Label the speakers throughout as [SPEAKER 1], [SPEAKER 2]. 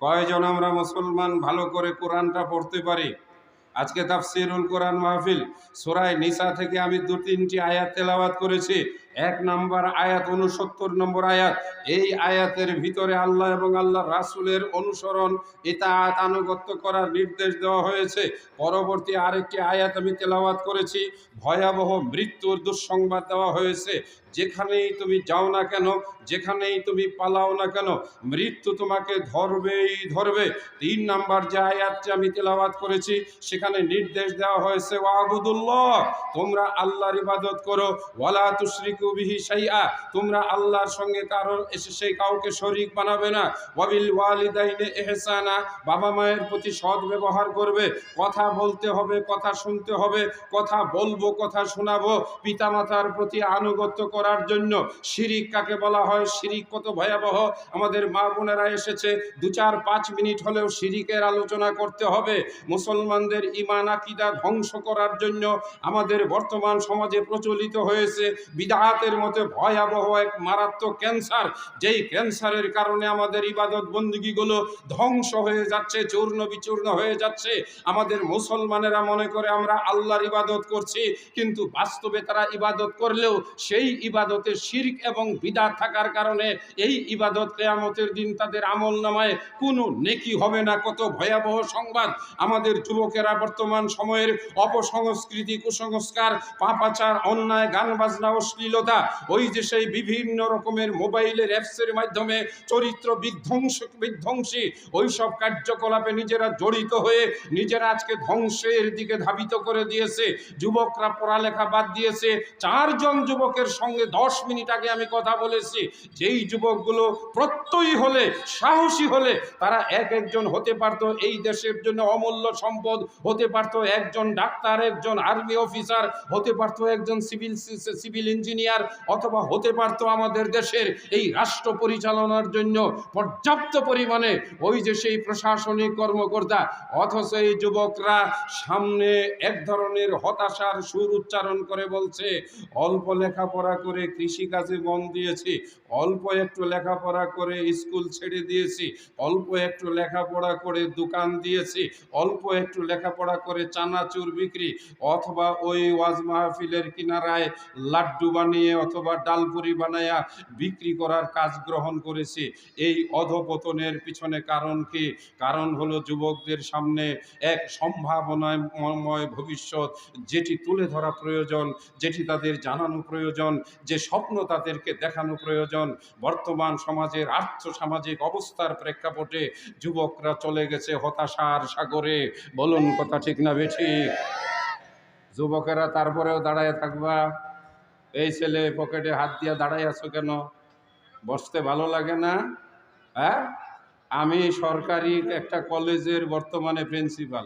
[SPEAKER 1] কয়জন আমরা মুসলমান ভালো করে কোরআনটা পড়তে পারি? আজকে তাফসিরুল কোরআন মাহফিল, সুরায় নিসা থেকে আমি দু তিনটি আয়াত তেলাওয়াত করেছি। এক নম্বর আয়াত উনসত্তর নম্বর আয়াত। এই আয়াতের ভিতরে আল্লাহ এবং আল্লাহ রাসূলের অনুসরণ, ইতাআত আনুগত্য করার নির্দেশ দেওয়া হয়েছে। পরবর্তী আরেকটি আয়াত আমি তেলাওয়াত করেছি, ভয়াবহ মৃত্যুর দুঃসংবাদ দেওয়া হয়েছে। যেখানেই তুমি যাও না কেন, যেখানেই তুমি পালাও না কেন, মৃত্যু তোমাকে ধরবেই ধরবে। তিন নাম্বার যে আয়াতটি আমি তেলাওয়াত করেছি, সেখানে নির্দেশ দেওয়া হয়েছে ওয়াবুদুল্লাহ তোমরা আল্লাহর ইবাদত করো, ওয়ালা তুশরিকু তোমরা আল্লাহর সঙ্গে কারও এসে সেই কাউকে শরীক বানাবে না। ওয়াবিল ওয়ালিদাইনে ইহসানা, বাবা মায়ের প্রতি সৎ ব্যবহার করবে। কথা বলতে হবে, কথা শুনতে হবে, কথা বলব, কথা শোনাবো। পিতামাতার প্রতি আনুগত্য করার জন্য শিরিক কাকে বলা হয়? শিরিক কত ভয়াবহ। আমাদের মা বোনেরা এসেছে, দু চার পাঁচ মিনিট হলেও শিরিকের আলোচনা করতে হবে। মুসলমানদের ইমান আকিদা ধ্বংস করার জন্য আমাদের বর্তমান সমাজে প্রচলিত হয়েছে বিদাহাতের মতো ভয়াবহ এক মারাত্মক ক্যান্সার যেই ক্যান্সারের কারণে আমাদের ইবাদত বন্দীগুলো ধ্বংস হয়ে যাচ্ছে, চূর্ণ বিচূর্ণ হয়ে যাচ্ছে। আমাদের মুসলমানেরা মনে করে আমরা আল্লাহর ইবাদত করছি, কিন্তু বাস্তবে তারা ইবাদত করলেও সেই ইবাদতে শির্ক এবং বিদাত থাকার কারণে এই ইবাদত কেয়ামতের দিন তাদের আমল নামায় কোনো নেকি হবে না। কত ভয়াবহ সংবাদ। আমাদের যুবকেরা বর্তমান সময়ের অপসংস্কৃতি, কুসংস্কার, পাপাচার, অন্যায় গান বাজনা অশ্লীলতা ওই যে সেই বিভিন্ন রকমের মোবাইলের অ্যাপসের মাধ্যমে চরিত্র বিধ্বংস, বিধ্বংসী, ওই সব কার্যকলাপে নিজেরা জড়িত হয়ে নিজেরা আজকে ধ্বংসের দিকে ধাবিত করে দিয়েছে। যুবকরা পড়ালেখা বাদ দিয়েছে। চারজন যুবকের সঙ্গে দশ মিনিট আগে আমি কথা বলেছি। যেই যুবকগুলো প্রত্যয়ী হলে, সাহসী হলে, তারা এক একজন হতে পারত, এই দেশের জন্য অমূল্য সম্পদ হতে পারত। একজন ডাক্তার, একজন আর্মি অফিসার হতে পারত। একজন সিভিল সিভিল ইঞ্জিনিয়ার অথবা হতে পারত আমাদের দেশের এই রাষ্ট্র পরিচালনার জন্য পর্যাপ্ত পরিমাণে ওই যে সেই প্রশাসনিক কর্মকর্তা, অথচ এই যুবকরা সামনে এক ধরনের হতাশার সুর উচ্চারণ করে বলছে, অল্প লেখাপড়া করে কৃষিকাজে মন দিয়েছি, অল্প একটু লেখাপড়া করে স্কুল ছেড়ে দিয়েছি, অল্প একটু লেখাপড়া করে দোকান দিয়েছি, অল্প একটু লেখাপড়া করে চানাচুর বিক্রি, অথবা ওই ওয়াজ মাহফিলের কিনারায় লাড্ডু বানিয়ে অথবা ডালপুরি বানায়া বিক্রি করার কাজ গ্রহণ করেছে। এই অধপতনের পিছনে কারণ কি? কারণ হলো যুবকদের সামনে এক সম্ভাবনাময় ভবিষ্যৎ, যেটি তুলে ধরা প্রয়োজন, যেটি তাদের জানানো প্রয়োজন, যে স্বপ্ন তাদেরকে দেখানো প্রয়োজন। বর্তমান সমাজের আর্থ সামাজিক অবস্থার প্রেক্ষাপটে যুবকরা চলে গেছে হতাশার সাগরে। বলুন, কথা ঠিক না বেঠি যুবকেরা তারপরেও দাঁড়ায় থাকবা। এই ছেলে পকেটে হাত দিয়া দাঁড়াই আছো কেন? বসতে ভালো লাগে না? হ্যাঁ? আমি সরকারি একটা কলেজের বর্তমানে প্রিন্সিপাল,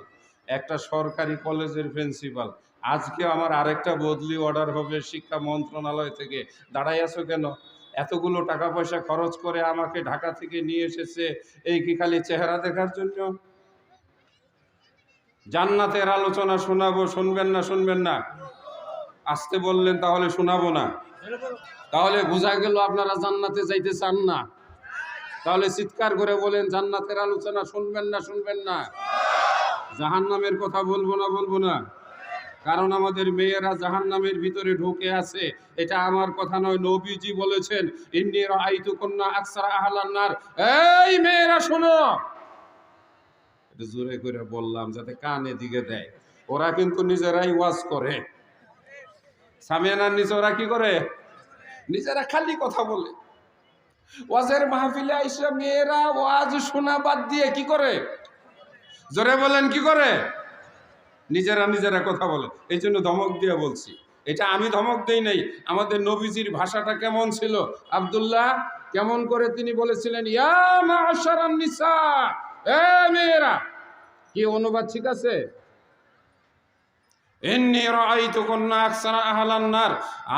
[SPEAKER 1] একটা সরকারি কলেজের প্রিন্সিপাল। আজকে আমার আরেকটা বদলি অর্ডার হবে শিক্ষা মন্ত্রণালয় থেকে। দাঁড়াই আছো কেন? এতগুলো টাকা পয়সা খরচ করে আমাকে ঢাকা থেকে নিয়ে এসেছে, এই কি খালি চেহারা দেখার জন্য? জান্নাতের আলোচনা শোনাবো, শুনবেন না শুনবেন না। আসতে বললেন, তাহলে শোনাবো না। তাহলে বোঝা গেল আপনারা জান্নাতে যাইতে চান না। তাহলে চিৎকার করে বলেন, জান্নাতের আলোচনা শুনবেন না শুনবেন না। জাহান নামের কথা বলব না বলব না। কারণ আমাদের মেয়েরা জাহান নামের ভিতরে ঢুকে আছে। এটা আমার কথা নয়, নবীজি বলেছেন ইন্ডিয়ার আইতু কন্যা আকসারা আহলান্নার এই মেয়েরা, শোনো। জোরে করে বললাম, যাতে কানে দিকে দেয়। ওরা কিন্তু নিজেরাই ওয়াজ করে। সামিয়ানার নিচে ওরা কি করে? নিজেরা খালি কথা বলে। ওয়াজের মাহফিলে আইসা মেয়েরা ওয়াজ শোনা বাদ দিয়ে কি করে? জোরে বলেন কি করে? নিজেরা নিজেরা কথা বলে। এই জন্য ধমক দিয়ে বলছি। এটা আমি ধমক দেই নাই। আমাদের নবীজির ভাষাটা কেমন ছিল? আব্দুল্লাহ, কেমন করে তিনি বলেছিলেন, ইয়া মাশারান নিসা, এ মেয়েরা, কি অনুবাদ ঠিক আছে এন্নি রাআইতু কুন্না আকসারা আহলান নার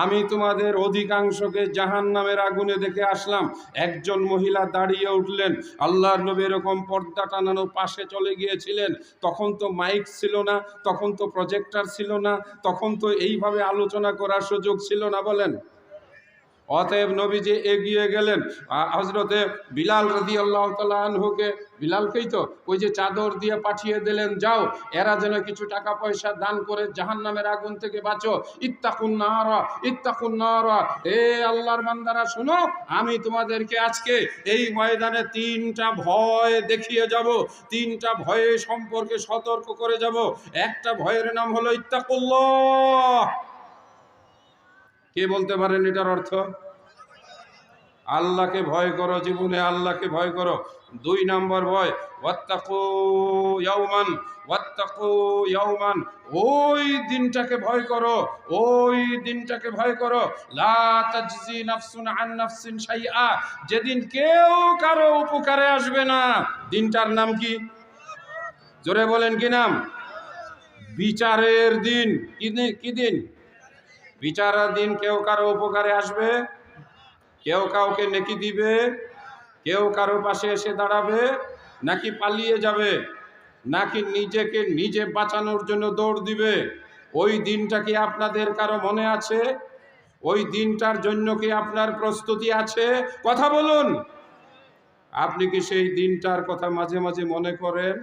[SPEAKER 1] আমি তোমাদের অধিকাংশকে জাহান নামের আগুনে দেখে আসলাম। একজন মহিলা দাঁড়িয়ে উঠলেন। আল্লাহর নবী এরকম পর্দা টানানো পাশে চলে গিয়েছিলেন। তখন তো মাইক ছিল না, তখন তো প্রজেক্টার ছিল না, তখন তো এইভাবে আলোচনা করার সুযোগ ছিল না বলেন। অতএব নবীজি এগিয়ে গেলেন। হজরতে বিলাল রদি আল্লাহ তালহুকে বিলালকেই তো ওই যে চাদর দিয়ে পাঠিয়ে দিলেন, যাও, এরা যেন কিছু টাকা পয়সা দান করে জাহান নামের আগুন থেকে বাঁচো। ইত্তাকুন নারা ইত্তাকুন নারা। এ আল্লাহর বান্দারা, শোনো, আমি তোমাদেরকে আজকে এই ময়দানে তিনটা ভয় দেখিয়ে যাব। তিনটা ভয়ে সম্পর্কে সতর্ক করে যাব। একটা ভয়ের নাম হলো ইত্তাকুল্লাহ। কে বলতে পারেন এটার অর্থ? আল্লাহকে ভয় করো, জীবনে আল্লাহকে ভয় করো। দুই নম্বর ভয়, ওয়াত্তাকু ইয়াউমান ওয়াত্তাকু ইয়াউমান, ওই দিনটাকে ভয় করো, ওই দিনটাকে ভয় করো। লা তাজজি নাফসুন আন নাফসিন শাইআ, যেদিন কেউ কারও উপকারে আসবে না। দিনটার নাম কি? জোরে বলেন কি নাম? বিচারের দিন। কি দিন? কি দিন? বিচারের দিন কেউ কারও উপকারে আসবে কেউ কাউকে নেকি দিবে, কেউ কারও পাশে এসে দাঁড়াবে, নাকি পালিয়ে যাবে, নাকি নিজেকে নিজে বাঁচানোর জন্য দৌড় দিবে, ওই দিনটা কি আপনাদের কারও মনে আছে? ওই দিনটার জন্য কি আপনার প্রস্তুতি আছে? কথা বলুন। আপনি কি সেই দিনটার কথা মাঝে মাঝে মনে করেন?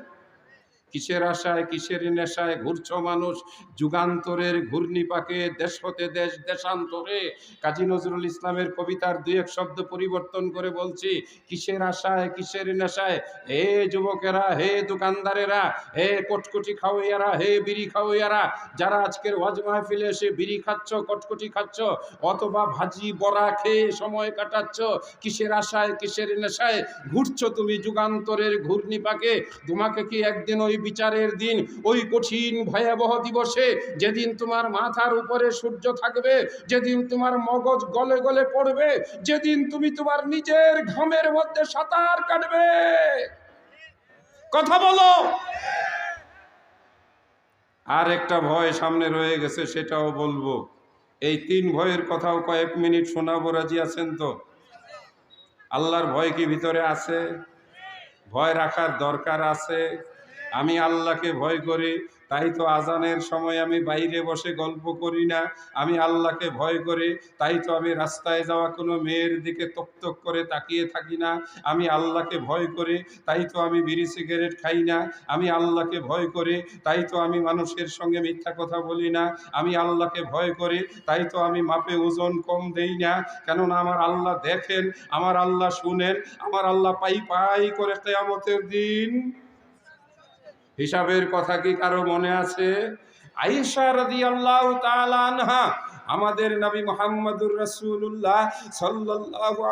[SPEAKER 1] কিসের আশায়, কিসের নেশায়? ঘুরছ মানুষ যুগান্তরের ঘূর্ণিপাকে, দেশ হতে দেশ, দেশান্তরে। কাজী নজরুল ইসলামের কবিতার দুই এক শব্দ পরিবর্তন করে বলছি, কিসের আশায়, কিসের নেশায়? হে যুবকেরা, হে দোকানদারেরা, হে কটকটি খাওয়াইয়ারা, হে বিড়ি খাওয়াইয়ারা, যারা আজকের ওয়াজ মাহফিলে এসে বিড়ি খাচ্ছ, কটকটি খাচ্ছ, অথবা ভাজি, বড়া খেয়ে সময় কাটাচ্ছ, কিসের আশায়, কিসের নেশায়? ঘুরছো তুমি যুগান্তরের ঘূর্ণিপাকে, তোমাকে কি একদিন ওই বিচারের দিন, ওই কঠিন ভয়াবহ দিবসে যেদিন তোমার মাথার উপরে সূর্য থাকবে, যেদিন তোমার মগজ গলে গলে পড়বে, যেদিন তুমি তোমার নিজের ঘামের মধ্যে সাঁতার কাটবে। কথা বলো। আর একটা ভয় সামনে রয়ে গেছে, সেটাও বলব। এই তিন ভয়ের কথাও কয়েক মিনিট শোনাবো, রাজি আছেন তো? আল্লাহর ভয় কি ভিতরে আছে? ভয় রাখার দরকার আছে? আমি আল্লাহকে ভয় করি, তাই তো আজানের সময় আমি বাইরে বসে গল্প করি না। আমি আল্লাহকে ভয় করি, তাই তো আমি রাস্তায় যাওয়া কোনো মেয়ের দিকে তক করে তাকিয়ে থাকি না। আমি আল্লাহকে ভয় করি, তাই তো আমি বিড়ি সিগারেট খাই না। আমি আল্লাহকে ভয় করি, তাই তো আমি মানুষের সঙ্গে মিথ্যা কথা বলি না। আমি আল্লাহকে ভয় করি, তাই তো আমি মাপে ওজন কম দেই না। কেননা আমার আল্লাহ দেখেন, আমার আল্লাহ শুনেন, আমার আল্লাহ পাই পাই করে কেয়ামতের দিন হিসাবের কথা কি কারও মনে আছে? তাআলা আনহা, আমাদের নবী মোহাম্মদুর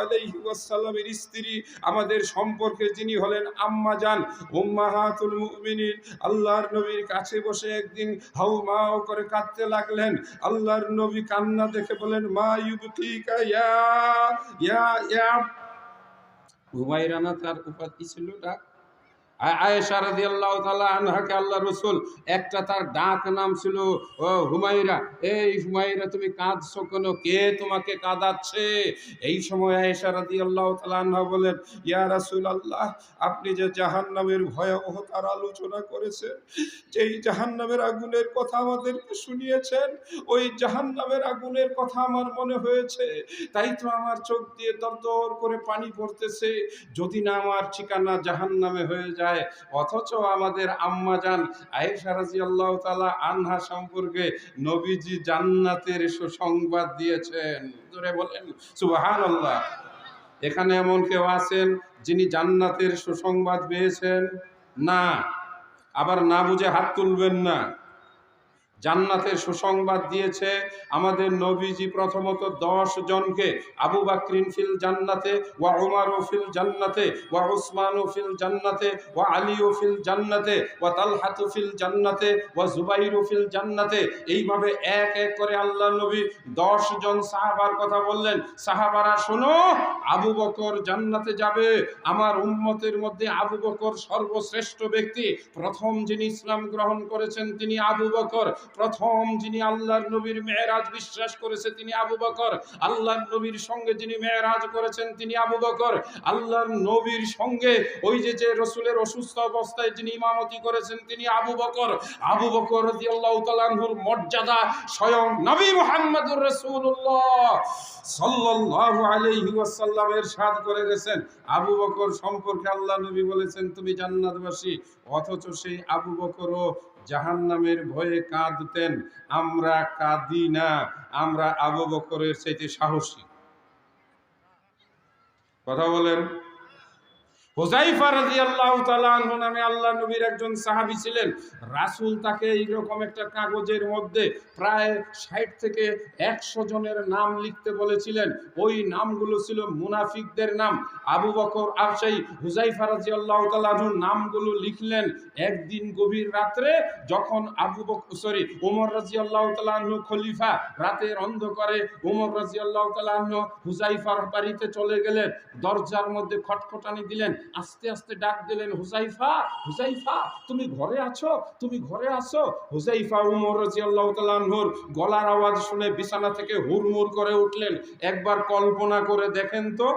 [SPEAKER 1] আলাইহি ওয়াসাল্লামের স্ত্রী, আমাদের সম্পর্কে যিনি হলেন আম্মা জান, উম্মাহাতুল মুমিনিন, আল্লাহর নবীর কাছে বসে একদিন হাউমাউ করে কাঁদতে লাগলেন। আল্লাহর নবী কান্না দেখে বলেন মা ইউবতিকা ইয়া ইয়া ইয়া তার উপাধি ছিল ডাক। আয়েশা রাদিয়াল্লাহু তাআলা আনহাকে আল্লাহ রসুল, একটা তার ডাক নাম ছিল, ও হুমায়রা। এই হুমায়রা, তুমি কাঁদছো কেন? কে তোমাকে কাঁদাচ্ছে? এই সময় আয়েশা রাদিয়াল্লাহু তাআলা আনহা বলেন, ইয়া রাসূলুল্লাহ, আপনি যে জাহান্নামের ভয়াবহতার আলোচনা করেছেন, যেই জাহান্নামের আগুনের কথা আমাদেরকে শুনিয়েছেন, ওই জাহান্নামের আগুনের কথা আমার মনে হয়েছে। তাই তো আমার চোখ দিয়ে দর করে পানি পড়তেছে। যদি না আমার ঠিকানা জাহান্নামে হয়ে যায় যায়। অথচ আমাদের আম্মা যান আয়েশা আল্লাহ তালা আনহা সম্পর্কে নবীজি জান্নাতের সুসংবাদ দিয়েছেন। ধরে বলেন সুবাহান আল্লাহ এখানে এমন কেউ আছেন যিনি জান্নাতের সুসংবাদ পেয়েছেন? না। আবার না বুঝে হাত তুলবেন না। জান্নাতের সুসংবাদ দিয়েছে। আমাদের নবীজি প্রথমত দশ জনকে আবু বাকরিন ফিল জান্নাতে, ওয়া উমার ফিল জান্নাতে, ওয়া উসমান ফিল জান্নাতে, ওয়া আলী ফিল জান্নাতে, ওয়া তালহাতু ফিল জান্নাতে, ওয়া জুবাইর ফিল জান্নাতে। এইভাবে এক এক করে আল্লাহ নবী দশ জন সাহাবার কথা বললেন। সাহাবারা, শোনো, আবু বকর জান্নাতে যাবে। আমার উম্মতের মধ্যে আবু বকর সর্বশ্রেষ্ঠ ব্যক্তি। প্রথম যিনি ইসলাম গ্রহণ করেছেন তিনি আবু বকর। প্রথম যিনি আল্লাহর নবীর মেয়েরাজ বিশ্বাস করেছে, তিনি আবু বকর। আল্লাহর নবীর সঙ্গে যিনি মেয়েরাজ করেছেন, তিনি আবু বকর। আল্লাহর নবীর সঙ্গে ওই যে যে রসুলের অসুস্থ অবস্থায় যিনি ইমামতি করেছেন, তিনি আবু বকর। আবু বকর রাদিয়াল্লাহু তাআলার মর্যাদা স্বয়ং নবী মুহাম্মদুর রাসূলুল্লাহ সাল্লাল্লাহু আলাইহি ওয়াসাল্লামের সাদ করে গেছেন। আবু বকর সম্পর্কে আল্লাহ নবী বলেছেন, তুমি জান্নাতবাসী অথচ সেই আবু বকরও জাহান্নামের ভয়ে কাঁদতেন, আমরা কাঁদি না, আমরা আবু বকরের চাইতে সাহসী। কথা বলেন হোজাইফা রাদিয়াল্লাহু তাআলা আনহু নামে আল্লাহ নবীর একজন সাহাবী ছিলেন। রাসূল তাকে এইরকম একটা কাগজের মধ্যে প্রায় 60 থেকে 100 জনের নাম লিখতে বলেছিলেন। ওই নামগুলো ছিল মুনাফিকদের নাম। আবু বকর আর সেই হুজাইফা রাদিয়াল্লাহু তাআলা আনহুর নামগুলো লিখলেন একদিন গভীর রাত্রে যখন আবু বকর সরি ওমর রাদিয়াল্লাহু তাআলা আনহু খলিফা রাতের অন্ধকারে ওমর রাদিয়াল্লাহু তাআলা আনহু হুজাইফার বাড়িতে চলে গেলেন। দরজার মধ্যে খটখটানি দিলেন। আস্তে আস্তে ডাক দিলেন, হুজাইফা হুজাইফা, তুমি ঘরে আছো? তুমি ঘরে আছো? হুজাইফা উমর রাদিয়াল্লাহু তাআলা আনহুর গলার আওয়াজ শুনে বিছানা থেকে হুড়মুড় করে উঠলেন। একবার কল্পনা করে দেখেন তো।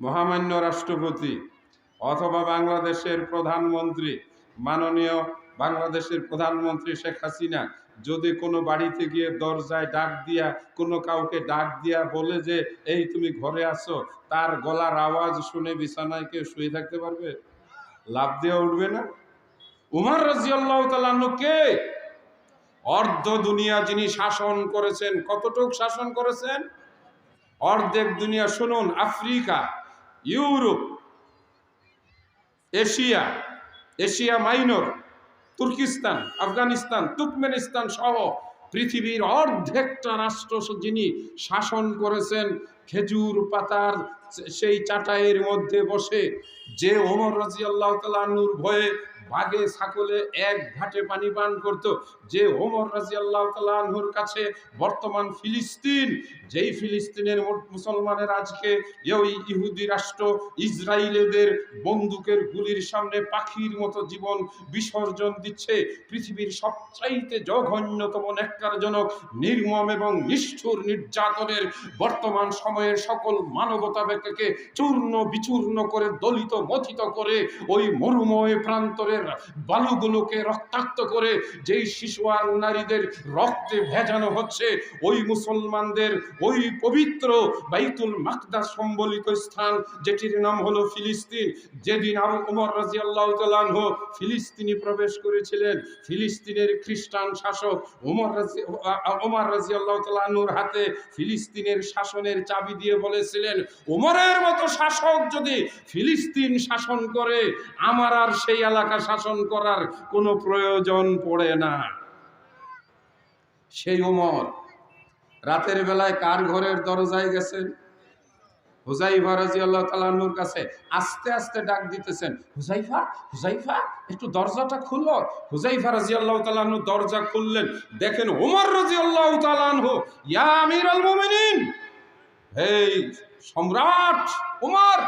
[SPEAKER 1] মহামান্য রাষ্ট্রপতি অথবা বাংলাদেশের প্রধানমন্ত্রী, মাননীয় বাংলাদেশের প্রধানমন্ত্রী শেখ হাসিনা যদি কোনো বাড়িতে গিয়ে দরজায় ডাক দিয়া, কোনো কাউকে ডাক দিয়া বলে যে, এই তুমি ঘরে আসো তার গলার আওয়াজ শুনে বিছানায় কেউ শুয়ে থাকতে পারবে? লাভ দেওয়া উঠবে না? উমার রাজিয়াল্লাহ কে? অর্ধ দুনিয়া যিনি শাসন করেছেন, কতটুক শাসন করেছেন? অর্ধেক দুনিয়া শুনুন, Africa, Europe, Asia Asia Minor Turkestan, Afghanistan, Turkmenistan সহ পৃথিবীর অর্ধেকটা রাষ্ট্র যিনি শাসন করেছেন, খেজুর পাতার সেই চাটাইয়ের মধ্যে বসে, যে ওমর রাজি আল্লাহ তালুর ভয়ে বাগে ছাগলে এক ঘাটে পানি পান করত, যে ওমর রাজি আল্লাহ তালুর কাছে বর্তমান ফিলিস্তিন যেই ফিলিস্তিনের মুসলমানের আজকে ওই ইহুদি রাষ্ট্র ইসরায়েলেদের বন্দুকের গুলির সামনে পাখির মতো জীবন বিসর্জন দিচ্ছে, পৃথিবীর সবচাইতে জঘন্যতম ন্যাক্কারজনক, নির্মম এবং নিষ্ঠুর নির্যাতনের বর্তমান সময়ের সকল মানবতা ব্যক্তিকে চূর্ণ বিচূর্ণ করে, দলিত মথিত করে, ওই মরুময় প্রান্তরের বালুগুলোকে রক্তাক্ত করে, যেই শিশু আর নারীদের রক্তে ভেজানো হচ্ছে, ওই মুসলমানদের ওই পবিত্র বাইতুল মাকদাস সম্বলিত স্থান, যেটির নাম হলো ফিলিস্তিন। যেদিন আবু উমর রাজি আল্লাহ ফিলিস্তিনি প্রবেশ করেছিলেন, ফিলিস্তিনের খ্রিস্টান শাসক উমর রাজি ওমর রাজি আল্লাহ তালুর হাতে ফিলিস্তিনের শাসনের চাবি দিয়ে বলেছিলেন, উমরের মতো শাসক যদি ফিলিস্তিন শাসন করে, আমার আর সেই এলাকা শাসন করার কোনো প্রয়োজন পড়ে না। সেই উমর রাতের বেলায় কার ঘরের দরজায় গেছেন? হুজাইফা রাজি আল্লাহ তালানুর কাছে আস্তে আস্তে ডাক দিতেছেন, হুজাইফা হুজাইফা, একটু দরজাটা খুললো হুজাইফা রাজি আল্লাহ তালানু দরজা খুললেন। দেখেন ওমর রাজি আল্লাহ তালানহু ইয়া আমির আল মোমিনিন এই সম্রাট উমর,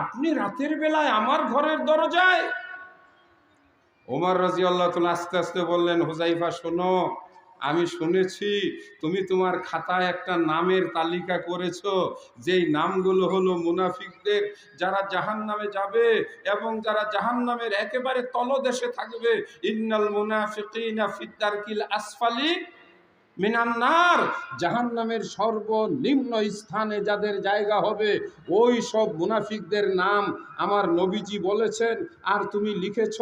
[SPEAKER 1] আপনি রাতের বেলায় আমার ঘরের দরজায়? ওমর রাজি আল্লাহ আস্তে আস্তে বললেন, হুজাইফা, শোনো আমি শুনেছি তুমি তোমার খাতায় একটা নামের তালিকা করেছ, যেই নামগুলো হলো মুনাফিকদের, যারা জাহান নামে যাবে এবং যারা জাহান নামের একেবারে তলদেশে থাকবে, ইন্নাল মুনাফিকিনা ফিদ্দারকিল আসফালি মিনান্নার জাহান নামের সর্বনিম্ন স্থানে যাদের জায়গা হবে, ওই সব মুনাফিকদের নাম আমার নবীজি বলেছেন। আর তুমি লিখেছ,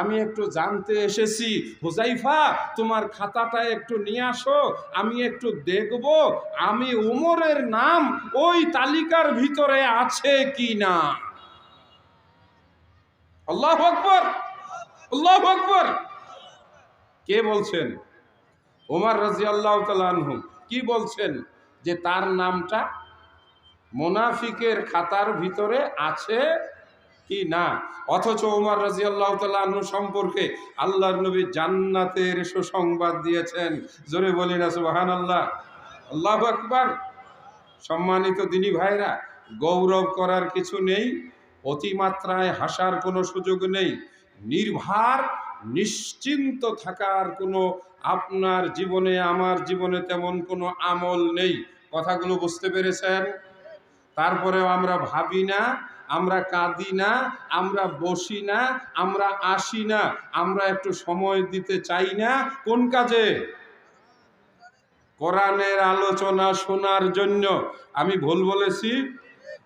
[SPEAKER 1] আমি একটু জানতে এসেছি। হুজাইফা তোমার খাতাটা একটু নিয়ে আসো, আমি একটু দেখব, আমি উমরের নাম ওই তালিকার ভিতরে আছে কি না আল্লাহ আকবর! আল্লাহ আকবর! কে বলছেন? ওমর রাজি আল্লাহ তালু কি বলছেন যে তার নামটা মোনাফিকের খাতার ভিতরে আছে কি না? অথচ ওমর রাজি আল্লাহ তালু সম্পর্কে আল্লাহর নবী জান্নাতের সুসংবাদ দিয়েছেন। জোরে বলি না সুবাহান আল্লাহ আল্লাহ আকবর। সম্মানিত দিনী ভাইরা, গৌরব করার কিছু নেই, অতিমাত্রায় হাসার কোনো সুযোগ নেই, নির্ভার, নিশ্চিন্ত থাকার কোনো আপনার জীবনে, আমার জীবনে তেমন কোনো আমল নেই। কথাগুলো বুঝতে পেরেছেন? তারপরেও আমরা ভাবি না, আমরা কাঁদি না, আমরা বসি না, আমরা আসি না, আমরা একটু সময় দিতে চাই না। কোন কাজে? কোরআনের আলোচনা শোনার জন্য। আমি ভুল বলেছি?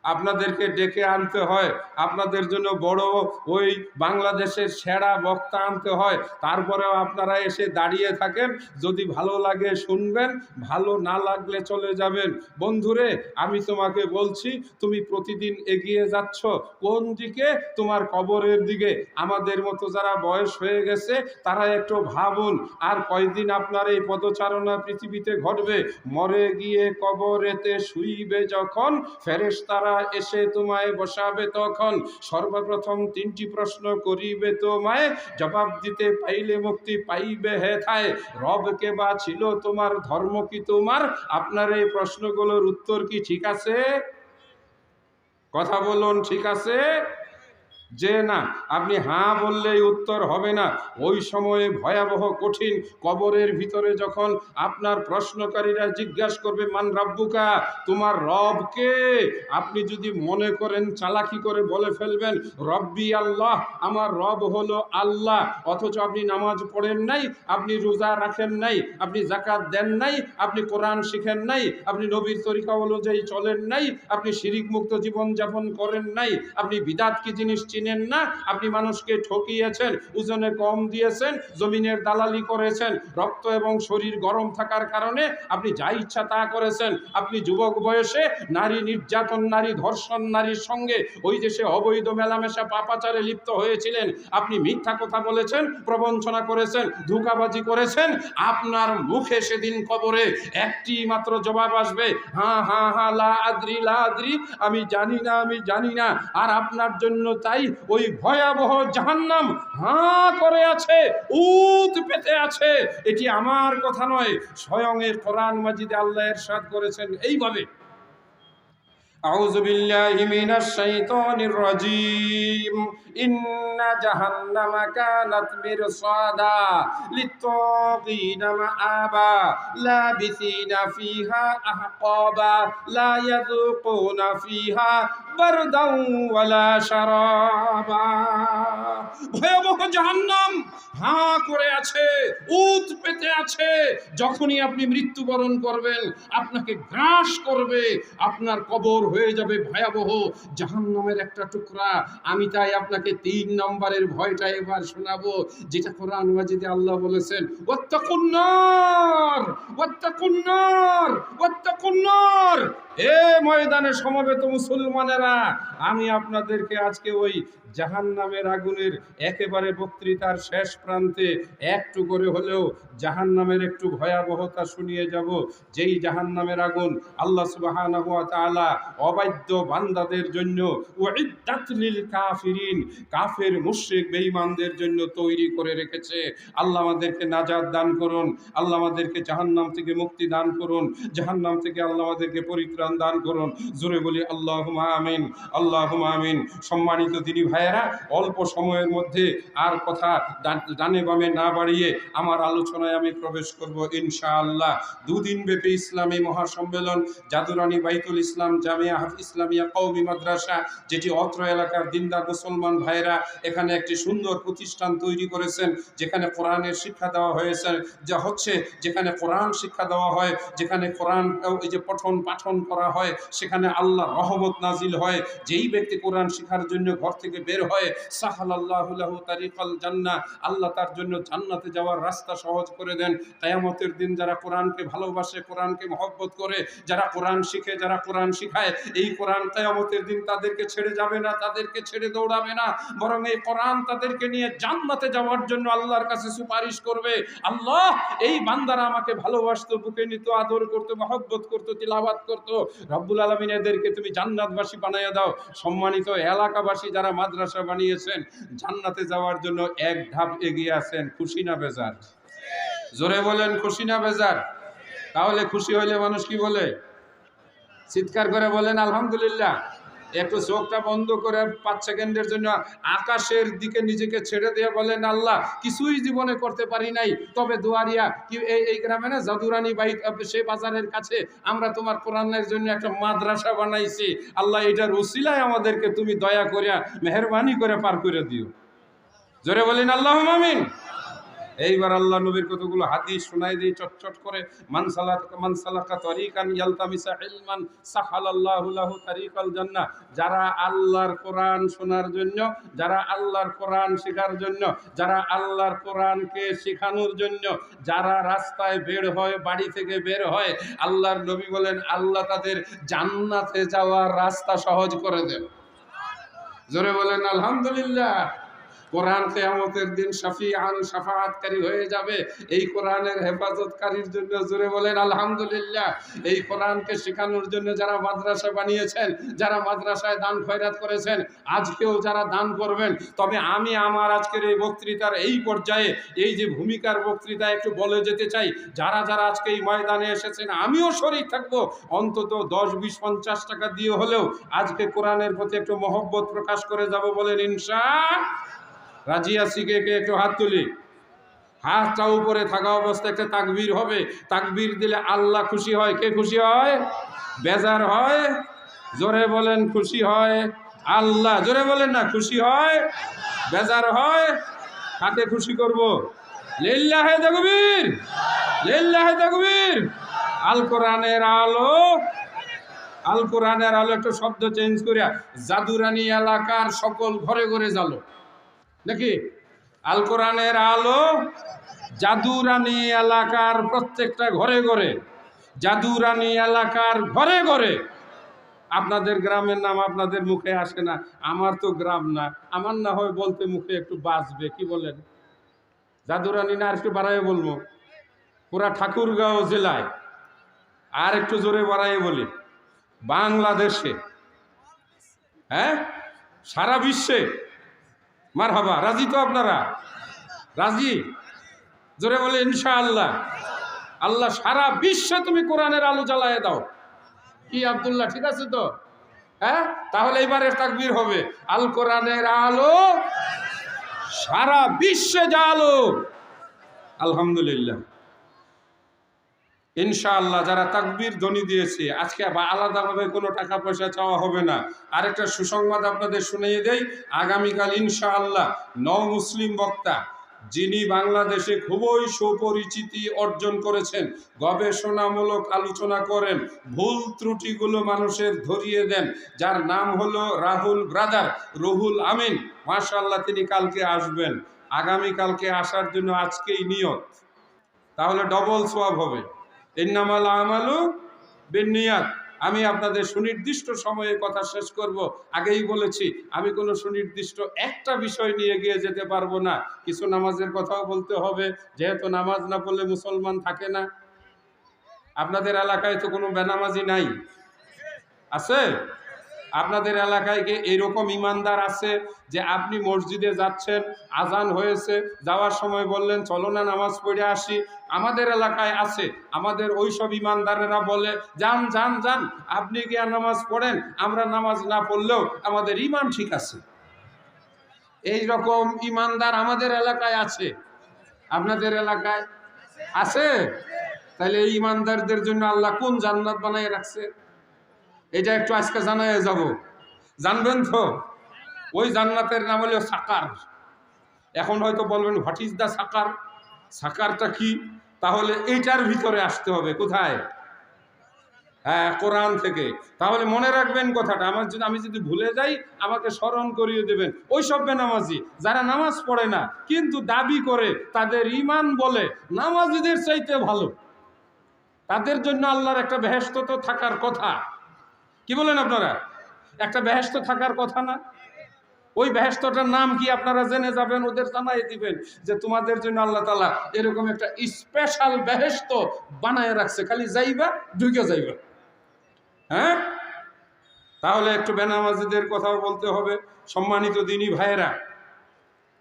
[SPEAKER 1] আপনাদেরকে ডেকে আনতে হয়। আপনাদের জন্য বড় ওই বাংলাদেশের সেরা বক্তা আনতে হয়। তারপরেও আপনারা এসে দাঁড়িয়ে থাকেন। যদি ভালো লাগে শুনবেন, ভালো না লাগলে চলে যাবেন। বন্ধুরে, আমি তোমাকে বলছি, তুমি প্রতিদিন এগিয়ে যাচ্ছ। কোন দিকে? তোমার কবরের দিকে। আমাদের মতো যারা বয়স হয়ে গেছে, তারা একটু ভাবুন, আর কয়দিন আপনার এই পদচারণা পৃথিবীতে ঘটবে? মরে গিয়ে কবরেতে শুইবে যখন ফেরেশতারা এসে তোমায় বসাবে তখন। সর্বপ্রথম তিনটি প্রশ্ন করিবে তোমায়। জবাব দিতে পাইলে মুক্তি পাইবে হে হেথায় রবকে বা ছিল তোমার ধর্ম কি তোমার? আপনার এই প্রশ্নগুলোর উত্তর কি ঠিক আছে? কথা বলুন, ঠিক আছে? যে না, আপনি হাঁ বললেই উত্তর হবে না। ওই সময়ে ভয়াবহ কঠিন কবরের ভিতরে যখন আপনার প্রশ্নকারীরা জিজ্ঞাসা করবে, মান রাব্বুকা, তোমার রবকে আপনি যদি মনে করেন, চালাকি করে বলে ফেলবেন, রব্বি আল্লাহ, আমার রব হলো আল্লাহ। অথচ আপনি নামাজ পড়েন নাই, আপনি রোজা রাখেন নাই, আপনি জাকাত দেন নাই, আপনি কোরআন শিখেন নাই, আপনি নবীর তরিকা অনুযায়ী চলেন নাই, আপনি শিরিক মুক্ত জীবন যাপন করেন নাই, আপনি বিদাত কি জিনিস চিনেন না। আপনি মানুষকে ঠকিয়েছেন, ওজনে কম দিয়েছেন, জমিনের দালালি করেছেন, রক্ত এবং শরীর গরম থাকার কারণে আপনি যা ইচ্ছা তা করেছেন। আপনি যুবক বয়সে নারী নির্যাতন, নারী ধর্ষণ, নারীর সঙ্গে ওই দেশে অবৈধ মেলামেশা পাপাচারে লিপ্ত হয়েছিলেন, আপনি মিথ্যা কথা বলেছেন, প্রবঞ্চনা করেছেন, ধোঁকাবাজি করেছেন, আপনার মুখে সেদিন কবরে একটি মাত্র জবাব আসবে, হা হ্যাঁ হ্যাঁ লা আদ্রি লা আদ্রি, আমি জানি না, আমি জানি না, আর আপনার জন্য তাই ওই ভয়াবহ জাহান্নাম হাঁ করে আছে উত পেতে আছে এটি আমার কথা নয় স্বয়ং এর কোরআন মাজিদে আল্লাহ এরশাদ করেছেন এইভাবে أعوذ بالله من الشيطان الرجيم إن جهنم كانت مرصادا للطاغين مآبا لابثين فيها أحقابا لا يذوقون فيها বারদা ভয়াবহ জাহান্নাম হাঁ করে আছে, উত পেতে আছে। যখনই আপনি মৃত্যুবরণ করবেন, আপনাকে গ্রাস করবে, আপনার কবর হয়ে যাবে ভয়াবহ জাহান্নামের একটা টুকরা। আমি তাই আপনাকে তিন নম্বরের ভয়টা এবার শোনাবো, যেটা কোরআন মাজিদে আল্লাহ বলেছেন ওয়াত্তাকুন্নার ওয়াত্তাকুন্নার ওয়াত্তাকুন্নার এ ময়দানে সমবেত মুসলমানেরা আমি আপনাদেরকে আজকে ওই জাহান নামের আগুনের একেবারে বক্তৃতার শেষ প্রান্তে একটু করে হলেও জাহান নামের একটু ভয়াবহতা শুনিয়ে যাব। যেই জাহান নামের আগুন আল্লাহ সুবহানাহু ওয়া তাআলা অবাধ্য বান্দাদের জন্য কাফিরিন, কাফের মুশরিক বেঈমানদের জন্য তৈরি করে রেখেছে। আল্লাহ আমাদেরকে নাজাদ দান করুন, আল্লাহ আমাদেরকে জাহান্নাম থেকে মুক্তি দান করুন, জাহান্নাম থেকে আল্লাহ আমাদেরকে পরিত্রাণ দান করুন। জোরে বলি, আল্লাহুম্মা আমিন আল্লাহুম্মা আমিন। সম্মানিত দিনী ভাইয়েরা, অল্প সময়ের মধ্যে আর কথা ডান- বামে না বাড়িয়ে আমার আলোচনায় আমি প্রবেশ করব ইনশাআল্লাহ। দুদিন ব্যাপী ইসলামী মহাসম্মেলন, জাদুরানী বাইতুল ইসলাম জামিয়া হাফ ইসলামিয়া কৌমি মাদ্রাসা, যেটি অত্র এলাকার দিনদার মুসলমান ভাইয়েরা এখানে একটি সুন্দর প্রতিষ্ঠান তৈরি করেছেন, যেখানে কোরআনের শিক্ষা দেওয়া হয়েছে, যা হচ্ছে যেখানে কোরআন শিক্ষা দেওয়া হয়, যেখানে কোরআন এই যে পঠন পাঠন করা হয়, সেখানে আল্লাহ রহমত নাজিল হয়। যেই ব্যক্তি কোরআন শেখার জন্য ঘর থেকে বের হয় সাহাল আল্লাহ তারিফাল জান্না আল্লাহ তার জন্য জান্নাতে যাওয়ার রাস্তা সহজ করে দেন। কায়ামতের দিন যারা কোরআনকে ভালোবাসে, কোরআনকে মহব্বত করে, যারা কোরআন শিখে, যারা কোরআন শিখায়, এই কোরআন কায়ামতের দিন তাদেরকে ছেড়ে যাবে না, তাদেরকে ছেড়ে দৌড়াবে না। বরং এই কোরআন তাদেরকে নিয়ে জান্নাতে যাওয়ার জন্য আল্লাহর কাছে সুপারিশ করবে। আল্লাহ, এই বান্দারা আমাকে ভালোবাসতো, বুকে নিত, আদর করতো, মহব্বত করতো তিলাবাত করতো। রব্বুল আলমিন এদেরকে তুমি জান্নাতবাসী বানাইয়া দাও। সম্মানিত এলাকাবাসী যারা মাদ্রাসা বানিয়েছেন, জান্নাতে যাওয়ার জন্য এক ধাপ এগিয়ে আছেন খুশি না বেজার। জোরে বলেন খুশি না বেজার। তাহলে খুশি হইলে মানুষ কি বলে? চিৎকার করে বলেন, আলহামদুলিল্লাহ। একটু চোখটা বন্ধ করে পাঁচ সেকেন্ডের জন্য আকাশের দিকে নিজেকে ছেড়ে দিয়ে বলেন, আল্লাহ, কিছুই জীবনে করতে পারি নাই। তবে দুয়ারিয়া কি এই গ্রামে না জাদুরানি বাই সে বাজারের কাছে আমরা তোমার কোরআনের জন্য একটা মাদ্রাসা বানাইছি। আল্লাহ, এটার উসিলায় আমাদেরকে তুমি দয়া করিয়া মেহরবানি করে পার করে দিও। জোরে বলেন আল্লাহ মামিন এইবার আল্লাহ নবীর কতগুলো হাদিস শোনাই দিয়ে চটচট করে মানসালাত মানসালাকা তরিকান ইয়ালতামিসা ইলমান সাহালাল্লাহু লাহু তারিকাল জান্নাহ। যারা আল্লাহর কোরআন শোনার জন্য, যারা আল্লাহর কোরআন শেখার জন্য, যারা আল্লাহর কোরআনকে শেখানোর জন্য, যারা রাস্তায় বের হয়, বাড়ি থেকে বের হয়, আল্লাহর নবী বলেন, আল্লাহ তাদের জান্নাতে যাওয়ার রাস্তা সহজ করে দেন। জোরে বলেন, আলহামদুলিল্লাহ। কোরআন কেয়ামতের দিন শাফি আন সাফাতকারী হয়ে যাবে। এই কোরআনের হেফাজতকারীর জন্য জোরে বলেন, আলহামদুলিল্লাহ। এই কোরআনকে শেখানোর জন্য যারা মাদ্রাসা বানিয়েছেন, যারা মাদ্রাসায় দান খয়রাত করেছেন, আজকেও যারা দান করবেন, তবে আমি আমার আজকের এই বক্তৃতার এই পর্যায়ে এই যে ভূমিকার বক্তৃতা একটু বলে যেতে চাই, যারা যারা আজকে এই ময়দানে এসেছেন, আমিও শরীর থাকব। অন্তত দশ, বিশ, পঞ্চাশ টাকা দিয়ে হলেও আজকে কোরআনের প্রতি একটু মহব্বত প্রকাশ করে যাব বলেন, ইনশা রাজিয়া শিখে কে কে, একটু হাত তুলি। হাতটা উপরে থাকা অবস্থায় একটা তাকবীর হবে। তাকবীর দিলে আল্লাহ খুশি হয়। কে খুশি হয়? বেজার হয়। জোরে বলেন, খুশি হয়। আল্লাহ, জোরে বলেন না, খুশি হয়। বেজার হয়। কাকে খুশি করব। লিল্লাহে তাকবীর। লিল্লাহে তাকবীর। আল কোরআনের আলো। আল কোরআনের আলো, একটা শব্দ চেঞ্জ করিয়া জাদুরানি এলাকার সকল ঘরে ঘরে জালো নাকি? আল কোরআনের আলো জাদুরানি এলাকার প্রত্যেকটা ঘরে ঘরে, জাদুরানি এলাকার ঘরে ঘরে। আপনাদের গ্রামের নাম আপনাদের মুখে আসে না, আমার তো গ্রাম না। আমার না হয় বলতে মুখে একটু বাঁচবে কি বলেন? জাদুরানি না আর একটু বাড়াই বলব? পুরা ঠাকুরগাঁও জেলায় আর একটু জোরে বাড়াই বলি। বাংলাদেশে হ্যাঁ? সারা বিশ্বে মার হাবা রাজি তো আপনারা? রাজি? জোরে বলে ইনশা আল্লাহ আল্লাহ সারা বিশ্বে তুমি কোরআনের আলো জ্বালায় দাও। কি আবদুল্লাহ, ঠিক আছে তো? হ্যাঁ? তাহলে এবারে তাকবির হবে, আল কোরআনের আলো সারা বিশ্বে যা আলো আলহামদুলিল্লাহ। ইনশাআল্লাহ যারা তাকবীর ধ্বনি দিয়েছে, আজকে বা আলাদাভাবে কোনো টাকা পয়সা চাওয়া হবে না। আরেকটা সুসংবাদ আপনাদের শুনিয়ে দেই। আগামীকাল ইনশাআল্লাহ নও মুসলিম বক্তা, যিনি বাংলাদেশে খুবই সুপরিচিতি অর্জন করেছেন, গবেষণামূলক আলোচনা করেন, ভুল ত্রুটিগুলো মানুষের ধরিয়ে দেন, যার নাম হলো রাহুল ব্রাদার, রুহুল আমিন। মাশাআল্লাহ, তিনি কালকে আসবেন। আগামীকালকে আসার জন্য আজকেই নিয়ত। তাহলে ডবল সোয়াব হবে। ইন্নামাল আমালু বিনিয়াত আমি আপনাদের সুনির্দিষ্ট সময়ে কথা শেষ করব। আগেই বলেছি, আমি কোনো সুনির্দিষ্ট একটা বিষয় নিয়ে গিয়ে যেতে পারব না। কিছু নামাজের কথাও বলতে হবে, যেহেতু নামাজ না পড়লে মুসলমান থাকে না। আপনাদের এলাকায় তো কোনো বেনামাজি নাই। আছে? আপনাদের এলাকায় কি এরকম ইমানদার আছে যে আপনি মসজিদে যাচ্ছেন, আজান হয়েছে, যাওয়ার সময় বললেন, চলো না, নামাজ পড়ে আসি আমাদের এলাকায় আছে। আমাদের ওই সব ইমানদারেরা বলে, যান যান যান, আপনি গিয়া নামাজ পড়েন, আমরা নামাজ না পড়লেও আমাদের ইমান ঠিক আছে। এই রকম ইমানদার আমাদের এলাকায় আছে। আপনাদের এলাকায় আছে? তাহলে এই ইমানদারদের জন্য আল্লাহ কোন জান্নাত বানায় রাখছে? এটা একটু আজকে জানাই যাব। জানবেন তো? ওই জান্নাতের নাম হলো সাকার। এখন হয়তো বলবেন হোয়াট ইজ দ্য সাকার? সাকারটা কি? তাহলে এইটার ভিতরে আসতে হবে, কোথায়? হ্যাঁ কোরআন থেকে। তাহলে মনে রাখবেন কথাটা, আমার যদি, আমি যদি ভুলে যাই, আমাকে স্মরণ করিয়ে দেবেন। ওই সব বেনামাজি, যারা নামাজ পড়ে না, কিন্তু দাবি করে, তাদের ইমান বলে, নামাজিদের চাইতে ভালো। তাদের জন্য আল্লাহর একটা বেহেস্ত থাকার কথা। কি বলেন আপনারা? একটা বেহেস্ত থাকার কথা না? ওই বেহেস্তটার নাম কি আপনারা জেনে যাবেন? ওদের জানাই দিবেন যে তোমাদের জন্য আল্লাহ তালা এরকম একটা স্পেশাল বেহেস্ত বানায় রাখছে। খালি যাইবা ঢুকে যাইবা। হ্যাঁ? তাহলে একটু বেনামাজিদের কথাও বলতে হবে। সম্মানিত দিনী ভাইয়েরা,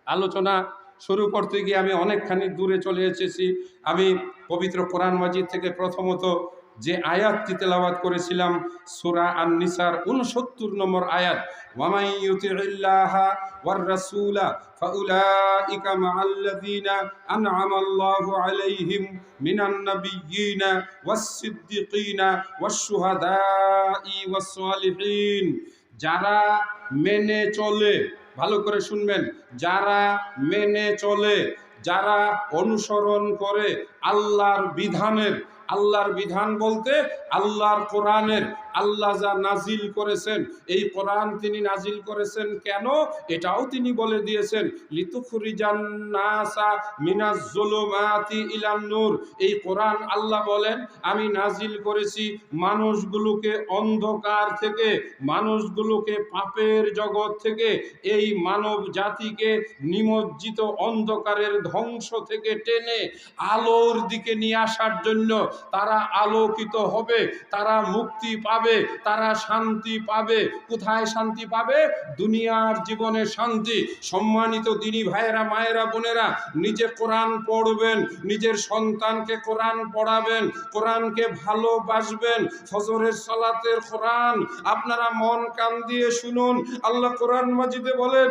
[SPEAKER 1] আলোচনা শুরু করতে গিয়ে আমি অনেকখানি দূরে চলে এসেছি। আমি পবিত্র কোরআন মাজিদ থেকে প্রথমত যে আয়াতটি তেলাওয়াত করেছিলাম, সূরা আন-নিসার 69 নম্বর আয়াত ওয়ামাই ইউতিইল্লাহা ওয়ার রাসূলা ফাউলাইকা মাআল্লাযীনা আন'আমা আলাইহিম মিনান নাবিয়্যিনা ওয়াশ-শুহাদাই ওয়াস-সালিহিন। যারা মেনে চলে, ভালো করে শুনবেন, যারা মেনে চলে, যারা অনুসরণ করে আল্লাহর বিধানের আল্লাহর বিধান বলতে আল্লাহর কোরআনের আল্লাহ যা নাজিল করেছেন, এই কোরআন তিনি নাজিল করেছেন কেন? এটাও তিনি বলে দিয়েছেন লিতুখরিজান নাসা মিনাজ জুলুমাতি ইলান নূর। এই কোরআন আল্লাহ বলেন, আমি নাজিল করেছি মানুষগুলোকে অন্ধকার থেকে, মানুষগুলোকে পাপের জগৎ থেকে, এই মানব জাতিকে নিমজ্জিত অন্ধকারের ধ্বংস থেকে টেনে আলোর দিকে নিয়ে আসার জন্য তারা আলোকিত হবে, তারা মুক্তি পাবে। তারা শান্তি পাবে। কোথায় শান্তি পাবে? দুনিয়ার জীবনে শান্তি। সম্মানিত দিনী ভাইয়েরা, মায়েরা, বোনেরা, নিজে কোরআন পড়বেন, নিজের সন্তানকে কোরআন পড়াবেন, কোরআনকে ভালোবাসবেন, ফজরের সালাতের কোরআন। আপনারা মন কান দিয়ে শুনুন, আল্লাহ কোরআন মাজিদে বলেন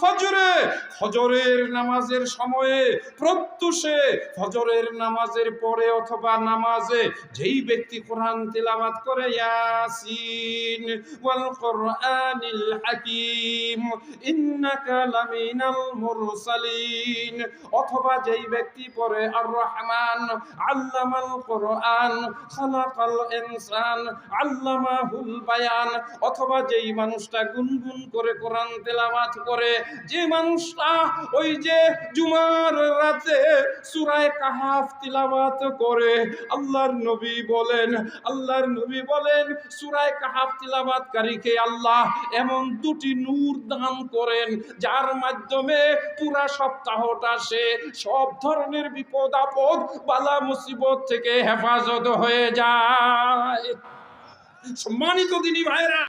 [SPEAKER 1] ফজরে। ফজরের নামাজের সময়ে প্রত্যুষে, ফজরের নামাজের পরে অথবা নামাজে যেই ব্যক্তি কোরআন তেলাওয়াত করে ইয়াসিন, ওয়াল কোরআনিল হাকিম, ইন্নাকা লামিনাল মুরসালিন অথবা যেই ব্যক্তি পড়ে আর রহমান আল্লামাল কোরআন, খালাকাল ইনসান, আল্লামাহুল বায়ান অথবা যেই মানুষটা গুনগুন করে কোরআন তেলাওয়াত করে, যে মানুষটা ওই যে জুমার রাতে সূরায়ে কাহাফ তিলাওয়াত করে, আল্লাহর নবী বলেন আল্লাহর নবী বলেন, সুরায় কাহাফ তিলাবাতকারীকে আল্লাহ এমন দুটি নূর দান করেন, যার মাধ্যমে পুরা সপ্তাহটা সে সব ধরনের বিপদ আপদ, বালা মুসিবত থেকে হেফাজত হয়ে যায়। সম্মানিত দিনী ভাইরা